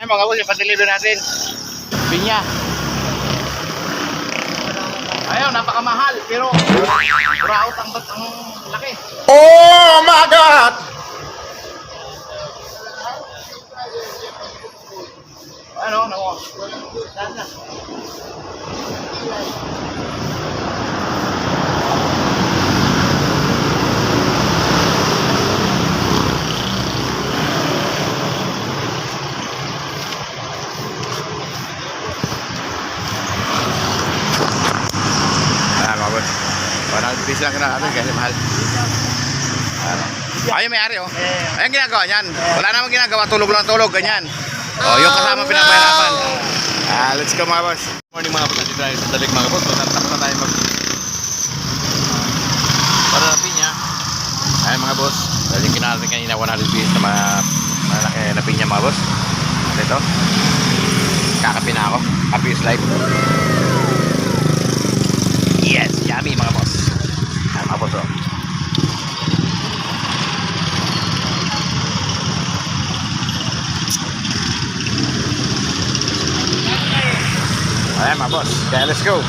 Ay mga boss, ipa-deliver natin. Pinya. Ayun, napakamahal. Pero, buraot ang bat ang laki. Oh my God! Ano, nako. Saan na? Ayan mga boss. 100 piece lang na natin kasi mahal. Ano? Ayun may ari oh. Ayun ginagawa niyan. Wala namang ginagawa, tulog lang tulog, ganyan. Oh, yung kasama pinapahirapan. Ah, let's go mga boss. Morning mga boss, nandito tayo sa dalig mga boss. Tapos na tayo mag para na pinya. Ayun mga boss. Kinala natin kanina 100 piece na mga malaki na pinya mga boss. At ito. Kakapi na ako. Happy is life. Yes, yummy mga boss. Ayan mga boss oh. Ayan mga boss. Kaya let's go.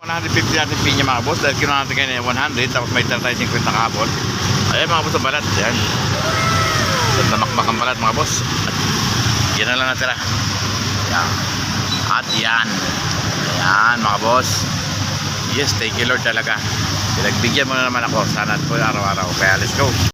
150 natin pinya mga boss. Dahil kinuha natin kanina 100. Tapos may tira tayo 50 kahapon. Ayan mga boss ang balat. Ayan. So, namakmak ang balat mga boss. At yan na lang natira. Ayan. At yan. Ayan mga boss. Yes, thank you Lord talaga. Pinagbigyan mo na naman ako. Sana po araw-araw. Kaya let's go.